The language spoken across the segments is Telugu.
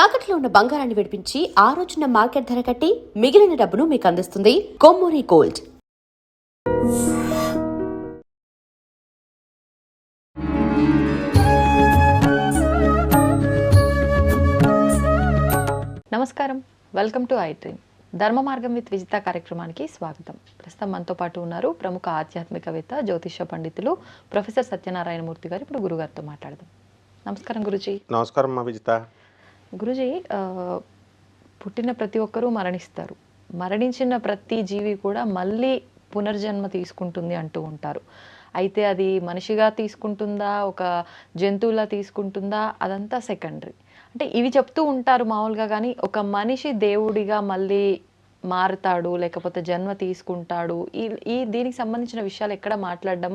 తాకట్లో ఉన్న బంగారాన్ని విడిపించి ఆ రోజున మార్కెట్ ధర కట్టి మిగిలిన డబ్బును మీకు అందిస్తుంది కొమ్మూరి గోల్డ్. నమస్కారం. Welcome to I dream Dharma Margam with Vijitha కార్యక్రమానికి స్వాగతం. ప్రస్తుతం మనతో పాటు ఉన్నారు ప్రముఖ ఆధ్యాత్మికవేత్త జ్యోతిష పండితులు ప్రొఫెసర్ సత్యనారాయణమూర్తి గారు. ఇప్పుడు గురుగారితో మాట్లాడదాం. నమస్కారం గురుజీ. నమస్కారం మా విజిత. గురుజీ పుట్టిన ప్రతి ఒక్కరూ మరణిస్తారు. మరణించిన ప్రతి జీవి కూడా మళ్ళీ పునర్జన్మ తీసుకుంటుంది అంటూ ఉంటారు. అయితే అది మనిషిగా తీసుకుంటుందా ఒక జంతువులా తీసుకుంటుందా అదంతా సెకండరీ. అంటే ఇవి చెప్తూ ఉంటారు మామూలుగా కానీ ఒక మనిషి దేవుడిగా మళ్ళీ మారుతాడు లేకపోతే జన్మ తీసుకుంటాడు. ఈ ఈ దీనికి సంబంధించిన విషయాలు ఎక్కడ మాట్లాడడం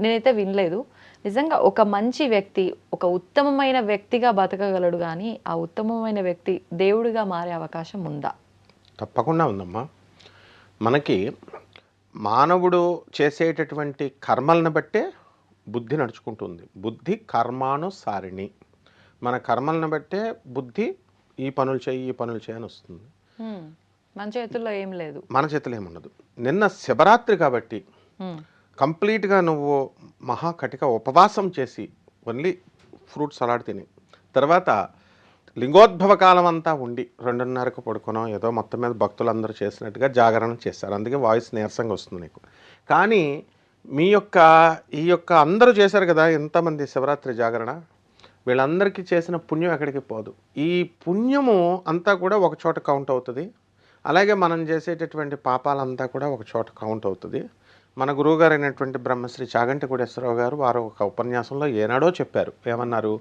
నేనైతే వినలేదు. నిజంగా ఒక మంచి వ్యక్తి ఒక ఉత్తమమైన వ్యక్తిగా బతకగలడు కానీ ఆ ఉత్తమమైన వ్యక్తి దేవుడిగా మారే అవకాశం ఉందా? తప్పకుండా ఉందమ్మా. మనకి మానవుడు చేసేటటువంటి కర్మలను బట్టే బుద్ధి నడుచుకుంటుంది. బుద్ధి కర్మానుసారిణి. మన కర్మలను బట్టే బుద్ధి ఈ పనులు చేయి ఈ పనులు చేయని వస్తుంది. మన చేతుల్లో ఏం లేదు. మన చేతిలో ఏముండదు నిన్న శివరాత్రి కాబట్టి. కంప్లీట్గా నువ్వు మహాకటిక ఉపవాసం చేసి ఓన్లీ ఫ్రూట్ సలాడ్ తిని. తర్వాత లింగోద్భవ కాలం అంతా ఉండి రెండున్నరకు పడుకునో ఏదో మొత్తం మీద భక్తులందరూ చేసినట్టుగా జాగరణ చేస్తారు. అందుకే వాయిస్ నీరసంగా వస్తుంది నీకు. కానీ మీ యొక్క ఈ యొక్క అందరూ చేశారు కదా ఎంతమంది శివరాత్రి జాగరణ? వీళ్ళందరికీ చేసిన పుణ్యం ఎక్కడికి పోదు. ఈ పుణ్యము అంతా కూడా ఒక చోట కౌంట్ అవుతుంది. అలాగే మనం చేసేటటువంటి పాపాలంతా కూడా ఒక చోట కౌంట్ అవుతుంది. మన గురువుగారు అయినటువంటి బ్రహ్మశ్రీ చాగంటి కోటేశ్వరరావు గారు వారు ఒక ఉపన్యాసంలో ఏనాడో చెప్పారు. ఏమన్నారు?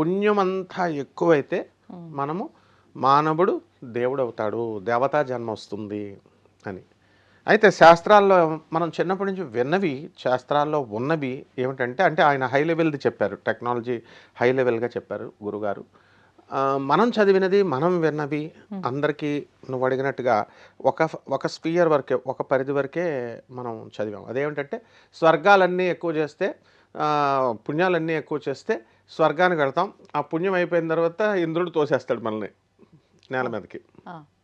పుణ్యమంతా ఎక్కువైతే మనము మానవుడు దేవుడు అవుతాడు దేవతా జన్మ వస్తుంది అని. అయితే శాస్త్రాల్లో మనం చిన్నప్పటి నుంచి విన్నవి శాస్త్రాల్లో ఉన్నవి ఏమిటంటే అంటే ఆయన హై లెవెల్ది చెప్పారు టెక్నాలజీ హై లెవెల్గా చెప్పారు గురుగారు. మనం చదివినది మనం విన్నవి అందరికీ నువ్వు అడిగినట్టుగా ఒక ఒక స్పియర్ వరకే ఒక పరిధి వరకే మనం చదివాం. అదేమిటంటే స్వర్గాలన్నీ ఎక్కువ చేస్తే పుణ్యాలన్నీ ఎక్కువ చేస్తే స్వర్గానికి వెళ్తాం. ఆ పుణ్యం అయిపోయిన తర్వాత ఇంద్రుడు తోసేస్తాడు మనల్ని నేల మీదకి.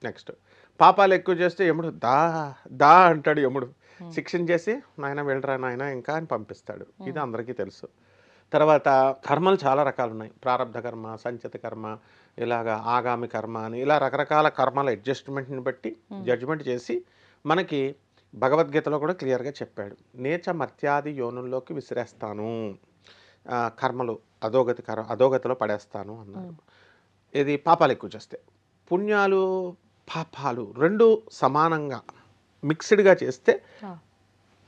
నెక్స్ట్ పాపాలు ఎక్కువ చేస్తే యముడు దా దా అంటాడు యముడు. శిక్షణ చేసి నాయన వెళ్ళరా నాయన ఇంకా అని పంపిస్తాడు. ఇది అందరికీ తెలుసు. తర్వాత కర్మలు చాలా రకాలు ఉన్నాయి ప్రారంధ కర్మ సంచిత కర్మ ఇలాగా ఆగామి కర్మ అని ఇలా రకరకాల కర్మల అడ్జస్ట్మెంట్ని బట్టి జడ్జిమెంట్ చేసి మనకి భగవద్గీతలో కూడా క్లియర్గా చెప్పాడు. నేచ మత్యాది యోనుల్లోకి విసిరేస్తాను. కర్మలు అధోగతి కర్ అధోగతిలో పడేస్తాను అన్నాడు ఇది పాపాలు ఎక్కువ చేస్తే పుణ్యాలు పాపాలు రెండు సమానంగా మిక్స్డ్గా చేస్తే.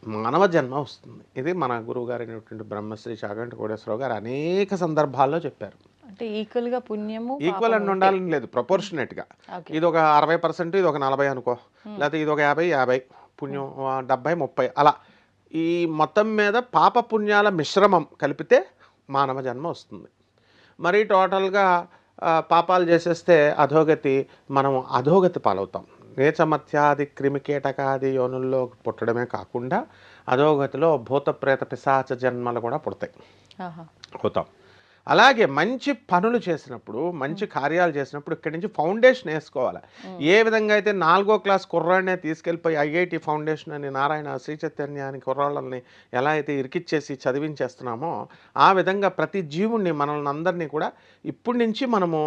మానవ జన్మ వస్తుంది. ఇది మన గురువు గారైనటువంటి బ్రహ్మశ్రీ చాగంటి కోటేశ్వరరావు గారు అనేక సందర్భాల్లో చెప్పారు. అంటే ఈక్వల్గా పుణ్యము ఈక్వల్ అని ఉండాలని లేదు ప్రపోర్షనేట్గా ఇది ఒక అరవై పర్సెంట్ ఇది ఒక నలభై అనుకో. లేకపోతే ఇది ఒక యాభై యాభై. పుణ్యం డెబ్బై ముప్పై. అలా. ఈ మొత్తం మీద పాప పుణ్యాల మిశ్రమం కలిపితే మానవ జన్మ వస్తుంది. మరి టోటల్గా పాపాలు చేసేస్తే అధోగతి మనం అధోగతి పాలవుతాం. నీచమత్యాది క్రిమికీటకాది యోనుల్లో పుట్టడమే కాకుండా అధోగతిలో భూత ప్రేత పిశాచ జన్మలు కూడా పుడతాయి. అవుతాం అలాగే మంచి పనులు చేసినప్పుడు మంచి కార్యాలు చేసినప్పుడు ఇక్కడి నుంచి ఫౌండేషన్ వేసుకోవాలి. ఏ విధంగా అయితే నాలుగో క్లాస్ కుర్రాడినే తీసుకెళ్ళిపోయి ఐఐటి ఫౌండేషన్ అని నారాయణ శ్రీ చైతన్య అని కుర్రాళ్ళని ఎలా అయితే ఇరికిచ్చేసి చదివించేస్తున్నామో ఆ విధంగా ప్రతి జీవుణ్ణి మనల్ని అందరినీ కూడా ఇప్పటి నుంచి మనము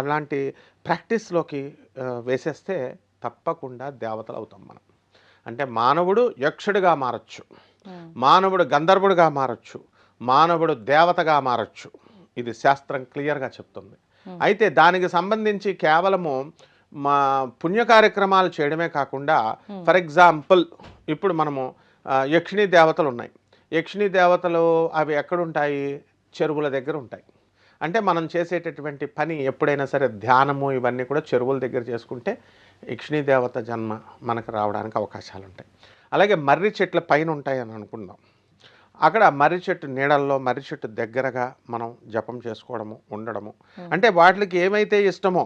అలాంటి ప్రాక్టీస్లోకి వేసేస్తే తప్పకుండా దేవతలు అవుతాం మనం. అంటే మానవుడు యక్షుడిగా మారచ్చు. మానవుడు గంధర్వుడిగా మారచ్చు. మానవుడు దేవతగా మారచ్చు. ఇది శాస్త్రం క్లియర్గా చెప్తుంది. అయితే దానికి సంబంధించి కేవలము మా పుణ్య కార్యక్రమాలు చేయడమే కాకుండా ఫర్ ఎగ్జాంపుల్ ఇప్పుడు మనము యక్షిణీ దేవతలు ఉన్నాయి యక్షిణీ దేవతలు అవి ఎక్కడుంటాయి? చెరువుల దగ్గర ఉంటాయి. అంటే మనం చేసేటటువంటి పని ఎప్పుడైనా సరే ధ్యానము ఇవన్నీ కూడా చెరువుల దగ్గర చేసుకుంటే దేవత జన్మ మనకు రావడానికి అవకాశాలు ఉంటాయి అలాగే మర్రి చెట్ల పైన ఉంటాయి అని అనుకుందాం. అక్కడ మర్రి చెట్టు నీడల్లో మర్రి చెట్టు దగ్గరగా మనం జపం చేసుకోవడము ఉండడము. అంటే వాటికి ఏమైతే ఇష్టమో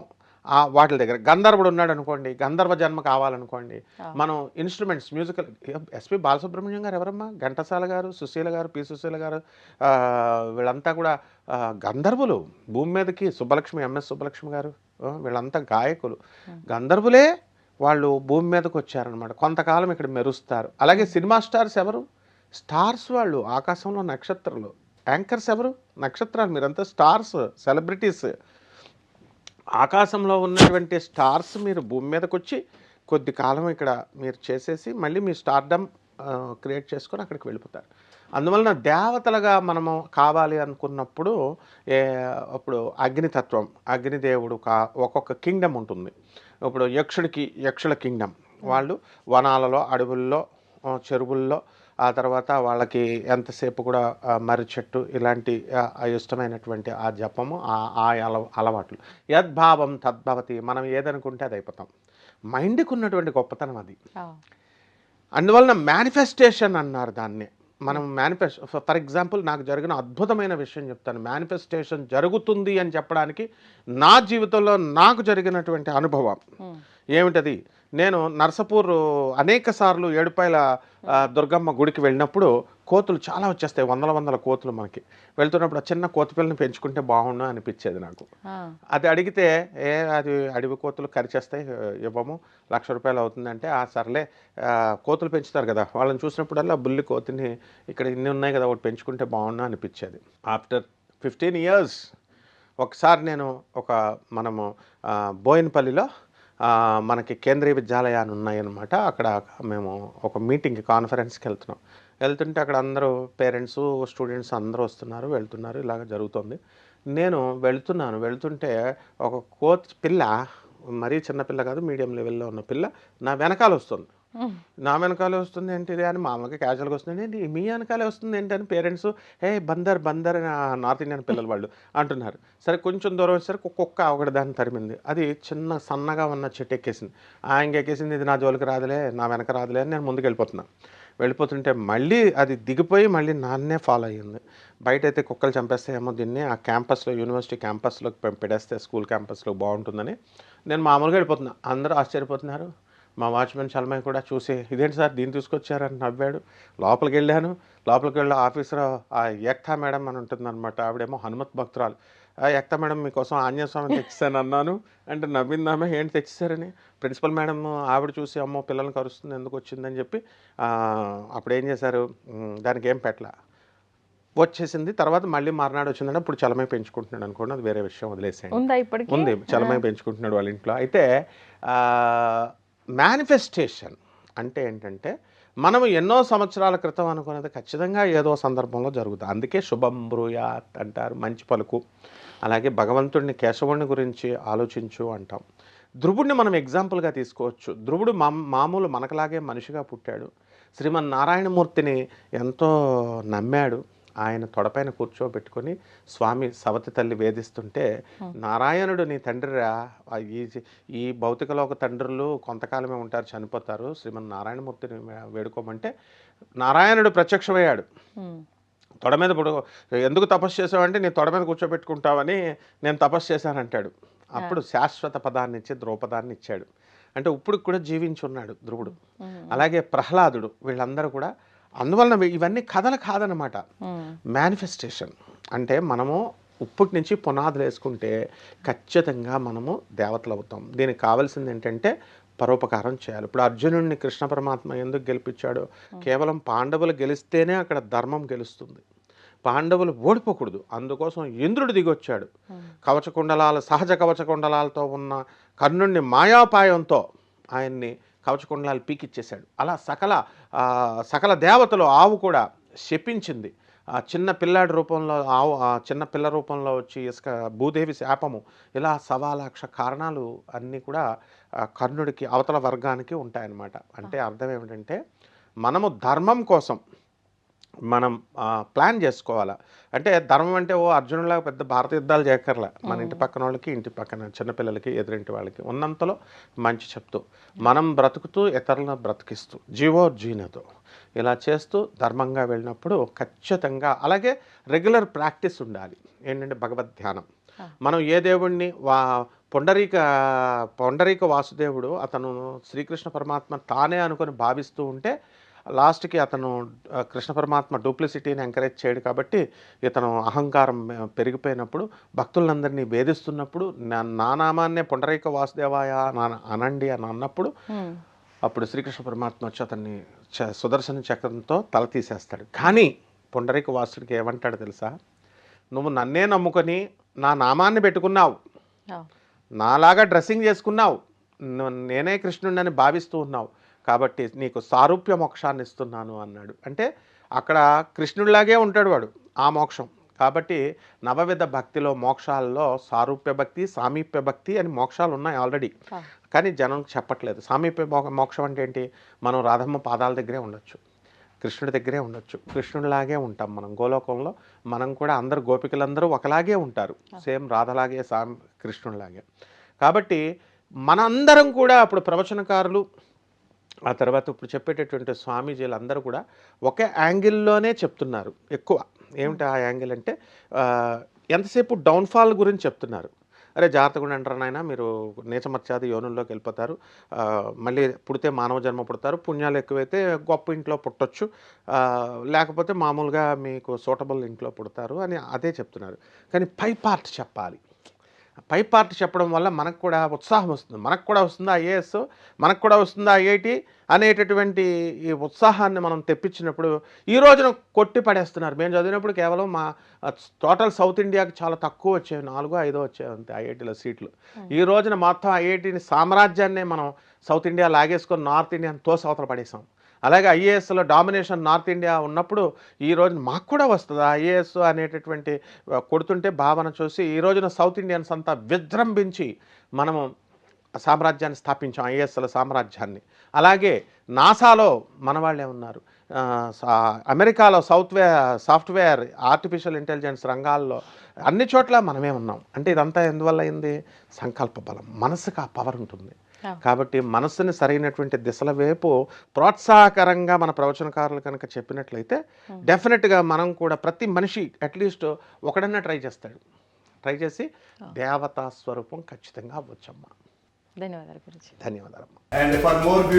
వాటి దగ్గర. గంధర్వుడు ఉన్నాడు అనుకోండి గంధర్వ జన్మ కావాలనుకోండి మనం ఇన్స్ట్రుమెంట్స్ మ్యూజికల్ ఎస్పి బాలసుబ్రహ్మణ్యం గారు ఎవరమ్మా? ఘంటసాల గారు సుశీల గారు పి సుశీల గారు వీళ్ళంతా కూడా గంధర్వులు. భూమి మీదకి సుబ్బలక్ష్మి ఎంఎస్ సుబ్బలక్ష్మి గారు వీళ్ళంతా గాయకులు. గంధర్వులే వాళ్ళు భూమి మీదకి వచ్చారనమాట కొంతకాలం ఇక్కడ మెరుస్తారు. అలాగే సినిమా స్టార్స్ ఎవరు? స్టార్స్ వాళ్ళు ఆకాశంలో నక్షత్రాలు. యాంకర్స్ ఎవరు? నక్షత్రాలు. మీరంతా స్టార్స్ సెలబ్రిటీస్. ఆకాశంలో ఉన్నటువంటి స్టార్స్ మీరు భూమి మీదకి వచ్చి కొద్ది కాలం ఇక్కడ మీరు చేసేసి మళ్ళీ మీ స్టార్డమ్ క్రియేట్ చేసుకొని అక్కడికి వెళ్ళిపోతారు. అందువలన దేవతలుగా మనము కావాలి అనుకున్నప్పుడు ఏ అగ్నితత్వం అగ్నిదేవుడు కా ఒక్కొక్క కింగ్డమ్ ఉంటుంది. ఇప్పుడు యక్షుడికి యక్షుల కింగ్డమ్. వాళ్ళు వనాలలో అడవుల్లో చెరువుల్లో ఆ తర్వాత వాళ్ళకి ఎంతసేపు కూడా మర్రి చెట్టు ఇలాంటి ఇష్టమైనటువంటి ఆ జపము ఆ ఆ అల అలవాట్లు. యద్భావం తద్భవతి మనం ఏదనుకుంటే అది అయిపోతాం. మైండ్కి ఉన్నటువంటి గొప్పతనం అది. అందువలన మేనిఫెస్టేషన్ అన్నారు దాన్ని. మనం మేనిఫెస్ట్ ఫర్ ఎగ్జాంపుల్ నాకు జరిగిన అద్భుతమైన విషయం చెప్తాను. మేనిఫెస్టేషన్ జరుగుతుంది అని చెప్పడానికి నా జీవితంలో నాకు జరిగినటువంటి అనుభవం. ఏమిటది? నేను నర్సపూర్ అనేక సార్లు ఏడుపాయల దుర్గమ్మ గుడికి వెళ్ళినప్పుడు కోతులు చాలా వచ్చేస్తాయి వందల వందల కోతులు మనకి. వెళ్తున్నప్పుడు ఆ చిన్న కోతి పిల్లని పెంచుకుంటే బాగుండు అనిపించేది నాకు. అది అడిగితే ఏ అది అడవి కోతులు కరిచేస్తాయి ఇవ్వము లక్ష రూపాయలు అవుతుందంటే ఆ సర్లే కోతులు పెంచుతారు కదా వాళ్ళని చూసినప్పుడల్లా బుల్లి కోతిని ఇక్కడ ఇన్ని ఉన్నాయి కదా ఒకటి పెంచుకుంటే బాగుండు అనిపించేది. ఆఫ్టర్ ఫిఫ్టీన్ ఇయర్స్ ఒకసారి నేను ఒక మనము బోయినపల్లిలో మనకి కేంద్రీయ విద్యాలయాలు ఉన్నాయన్నమాట. అక్కడ మేము ఒక మీటింగ్కి కాన్ఫరెన్స్కి వెళ్తున్నాం. వెళ్తుంటే అక్కడ అందరూ పేరెంట్స్ స్టూడెంట్స్ అందరూ వస్తున్నారు వెళ్తున్నారు. ఇలాగ జరుగుతుంది. నేను వెళ్తున్నాను. వెళ్తుంటే ఒక కోచ్ పిల్ల మరీ చిన్నపిల్ల కాదు మీడియం లెవెల్లో ఉన్న పిల్ల నా వెనకాల వస్తుంది. నా వెనకాలే వస్తుంది ఏంటిది అని మామూలుగా క్యాజువల్గా వస్తుంది. ఏంటి? మీ వెనకాలే వస్తుంది ఏంటి అని పేరెంట్స్ హే బందర్ బందర్ అని నార్త్ ఇండియన్ పిల్లలు వాళ్ళు అంటున్నారు. సరే కొంచెం దూరం వచ్చేసరికి కుక్క ఒకటి దాన్ని తరిమింది. అది చిన్న సన్నగా ఉన్న చెట్టు ఎక్కేసింది. ఆ ఇంకెక్కేసింది ఇది నా జోలికి రాదులే నా వెనక రాదులే అని నేను ముందుకు వెళ్ళిపోతున్నాను వెళ్ళిపోతుంటే మళ్ళీ అది దిగిపోయి మళ్ళీ నాన్నే ఫాలో అయ్యింది. బయట అయితే కుక్కలు చంపేస్తాయేమో దీన్ని ఆ క్యాంపస్లో యూనివర్సిటీ క్యాంపస్లోకి పెడేస్తే స్కూల్ క్యాంపస్లో బాగుంటుందని నేను మామూలుగా వెళ్ళిపోతున్నా. అందరూ ఆశ్చర్యపోతున్నారు. మా వాచ్మెన్ చలమయ్య కూడా చూసి ఇదేంటి సార్ దీన్ని తీసుకొచ్చారని నవ్వాడు. లోపలికి వెళ్ళాను. లోపలికి వెళ్ళి ఆఫీసర్ ఆ ఏక్తా మేడం అని ఉంటుందన్నమాట. ఆవిడేమో హనుమత్ భక్తురాలు. "ఆ, ఏక్తా మేడం మీకోసం ఆంజనేయ స్వామి తెచ్చాను అన్నాను. అంటే నవ్విందామే ఏంటి తెచ్చారని ప్రిన్సిపల్ మేడం ఆవిడ చూసి అమ్మో పిల్లల్ని కరుస్తుంది ఎందుకు వచ్చిందని చెప్పి అప్పుడు ఏం చేశారు? "ఉమ్, దానికి ఏం పెట్టలా? వచ్చేసింది. తర్వాత మళ్ళీ మర్నాడు వచ్చిందంటే ఇప్పుడు చలమై పెంచుకుంటున్నాడు అనుకోండి అది వేరే విషయం ఇప్పటికి? ఉంది. చలమై పెంచుకుంటున్నాడు వాళ్ళ ఇంట్లో. అయితే మేనిఫెస్టేషన్ అంటే ఏంటంటే మనం ఎన్నో సంవత్సరాల క్రితం అనుకునేది ఖచ్చితంగా ఏదో సందర్భంలో జరుగుతుంది. అందుకే శుభం బ్రూయాత్ అంటారు మంచి పలుకు. అలాగే భగవంతుడిని కేశవుడిని గురించి ఆలోచించు అంటాం. ధ్రువుడిని మనం ఎగ్జాంపుల్గా తీసుకోవచ్చు. ధ్రువుడు మా మామూలు మనకలాగే మనిషిగా పుట్టాడు. శ్రీమన్ నారాయణమూర్తిని ఎంతో నమ్మాడు. ఆయన తొడపైన కూర్చోబెట్టుకొని స్వామి సవతి తల్లి వేధిస్తుంటే నారాయణుడు నీ తండ్రిరా ఈ ఈ భౌతికలోక తండ్రులు కొంతకాలమే ఉంటారు చనిపోతారు శ్రీమన్ నారాయణమూర్తిని వేడుకోమంటే నారాయణుడు ప్రత్యక్షమయ్యాడు. తొడ మీద పుడు ఎందుకు తపస్సు చేసావంటే నీ తొడ మీద కూర్చోబెట్టుకుంటావని నేను తపస్సు చేశానంటాడు. అప్పుడు శాశ్వత పదాన్ని ఇచ్చి ద్రౌపదాన్ని ఇచ్చాడు. అంటే ఇప్పుడు కూడా జీవించున్నాడు ధ్రువుడు. అలాగే ప్రహ్లాదుడు వీళ్ళందరూ కూడా అందువలన ఇవన్నీ కథలు కాదనమాట మేనిఫెస్టేషన్ అంటే మనము ఇప్పటి నుంచి పునాదులు వేసుకుంటే ఖచ్చితంగా మనము దేవతలు అవుతాం. దీనికి కావాల్సింది ఏంటంటే పరోపకారం చేయాలి. ఇప్పుడు అర్జునుడిని కృష్ణ పరమాత్మ ఎందుకు గెలిపించాడు? కేవలం పాండవులు గెలిస్తేనే అక్కడ ధర్మం గెలుస్తుంది. పాండవులు ఓడిపోకూడదు. అందుకోసం ఇంద్రుడు దిగొచ్చాడు. కవచ కుండలాల సహజ కవచ కుండలాలతో ఉన్న కర్ణుణ్ణి మాయాపాయంతో ఆయన్ని కవచకుండలాలు పీకిచ్చేశాడు. అలా సకల సకల దేవతలు ఆవు కూడా శపించింది. ఆ చిన్న పిల్లాడి రూపంలో ఆవు ఆ చిన్న పిల్ల రూపంలో వచ్చి ఇసుక భూదేవి శాపము ఇలా సవాలక్ష కారణాలు అన్నీ కూడా కర్ణుడికి అవతల వర్గానికి ఉంటాయన్నమాట. అంటే అర్థం ఏమిటంటే మనము ధర్మం కోసం మనం ప్లాన్ చేసుకోవాలా? అంటే ధర్మం అంటే ఓ అర్జునులాగా పెద్ద భారత యుద్ధాలు చేయక్కర్లే? మన ఇంటి పక్కన వాళ్ళకి ఇంటి పక్కన చిన్నపిల్లలకి ఎదురింటి వాళ్ళకి ఉన్నంతలో మంచి చెప్తూ మనం బ్రతుకుతూ ఇతరులను బ్రతికిస్తూ జీవో జీనతో ఇలా చేస్తూ ధర్మంగా వెళ్ళినప్పుడు ఖచ్చితంగా అలాగే రెగ్యులర్ ప్రాక్టీస్ ఉండాలి. ఏంటంటే భగవద్ ధ్యానం. మనం ఏ దేవుణ్ణి వా పొండరీక పొండరీక వాసుదేవుడు అతను శ్రీకృష్ణ పరమాత్మ తానే అనుకొని భావిస్తూ ఉంటే లాస్ట్కి అతను కృష్ణ పరమాత్మ డూప్లిసిటీని ఎంకరేజ్ చేయడు కాబట్టి ఇతను అహంకారం పెరిగిపోయినప్పుడు భక్తులందరినీ వేధిస్తున్నప్పుడు నా- నామాన్నే పొండరీక వాసుదేవాయ అనండి అని అన్నప్పుడు. అప్పుడు శ్రీకృష్ణ పరమాత్మ వచ్చి అతన్ని సుదర్శన చక్రంతో తల తీసేస్తాడు. కానీ పొండరీక వాసుడికి ఏమంటాడు తెలుసా? నువ్వు నన్నే నమ్ముకొని నా నామాన్ని పెట్టుకున్నావు. నాలాగా డ్రెస్సింగ్ చేసుకున్నావు. నేనే కృష్ణుడిని భావిస్తూ ఉన్నావు. కాబట్టి నీకు సారూప్య మోక్షాన్ని ఇస్తున్నాను అన్నాడు. అంటే అక్కడ కృష్ణుడిలాగే ఉంటాడు వాడు ఆ మోక్షం. కాబట్టి నవవిధ భక్తిలో మోక్షాల్లో సారూప్య భక్తి సామీప్య భక్తి అని మోక్షాలు ఉన్నాయి ఆల్రెడీ. కానీ జనం చెప్పట్లేదు. సామీప్య మోక్షం అంటే ఏంటి? మనం రాధమ్మ పాదాల దగ్గరే ఉండొచ్చు. కృష్ణుడి దగ్గరే ఉండొచ్చు. కృష్ణుడిలాగే ఉంటాం మనం గోలోకంలో. మనం కూడా అందరు గోపికలందరూ ఒకలాగే ఉంటారు. సేమ్ రాధలాగే సామ్ కృష్ణుడిలాగే. కాబట్టి మనందరం కూడా అప్పుడు ప్రవచనకారులు ఆ తర్వాత ఇప్పుడు చెప్పేటటువంటి స్వామీజీలు అందరూ కూడా ఒకే యాంగిల్లోనే చెప్తున్నారు. ఎక్కువ. ఏమిటి ఆ యాంగిల్ అంటే ఎంతసేపు డౌన్ఫాల్ గురించి చెప్తున్నారు. అరే జాగ్రత్తగా ఉండండి నాయన మీరు నీచమర్చాది యోనుల్లోకి వెళ్ళిపోతారు. మళ్ళీ పుడితే మానవ జన్మ పుడతారు. పుణ్యాలు ఎక్కువైతే గొప్ప ఇంట్లో పుట్టొచ్చు. లేకపోతే మామూలుగా మీకు సూటబుల్ ఇంట్లో పుడతారు అని అదే చెప్తున్నారు. కానీ పై పార్ట్ చెప్పాలి. పై పార్ట్ చెప్పడం వల్ల మనకు కూడా ఉత్సాహం వస్తుంది. మనకు కూడా వస్తుందా ఐఏఎస్? మనకు కూడా వస్తుందా ఐఐటి? అనేటటువంటి ఈ ఉత్సాహాన్ని మనం తెప్పించినప్పుడు ఈ రోజున కొట్టి పడేస్తున్నారు. మేము చదివినప్పుడు కేవలం మా టోటల్ సౌత్ ఇండియాకి చాలా తక్కువ వచ్చేవి నాలుగో ఐదో వచ్చేవి అంతే ఐఐటీలో సీట్లు. ఈ రోజున మొత్తం ఐఐటిని సామ్రాజ్యాన్నే మనం సౌత్ ఇండియా లాగేసుకొని నార్త్ ఇండియాని తోసి అవతల పడేసాం. అలాగే ఐఏఎస్లో డామినేషన్ నార్త్ ఇండియా ఉన్నప్పుడు ఈ రోజు మాకు కూడా వస్తుంది? ఐఏఎస్ అనేటటువంటి కొడుతుంటే భావన చూసి ఈ రోజున సౌత్ ఇండియన్స్ అంతా విజృంభించి మనము సామ్రాజ్యాన్ని స్థాపించాం ఐఏఎస్ల సామ్రాజ్యాన్ని. అలాగే నాసాలో మన వాళ్ళే ఉన్నారు. సా- అమెరికాలో సాఫ్ట్వేర్ సాఫ్ట్వేర్ ఆర్టిఫిషియల్ ఇంటెలిజెన్స్ రంగాల్లో అన్ని చోట్ల మనమే ఉన్నాం. అంటే ఇదంతా ఎందువల్ల అయింది? సంకల్ప బలం మనసుకు ఆ పవర్ ఉంటుంది. కాబట్టి మనస్సుని సరైనటువంటి దిశల వైపు ప్రోత్సాహకరంగా మన ప్రవచనకారులు కనుక చెప్పినట్లయితే డెఫినెట్గా మనం కూడా ప్రతి మనిషి అట్లీస్ట్ ఒకడన్నా ట్రై చేస్తాడు. ట్రై చేసి దేవతా స్వరూపం ఖచ్చితంగా అవ్వచ్చమ్మా. ధన్యవాదాలు గురించి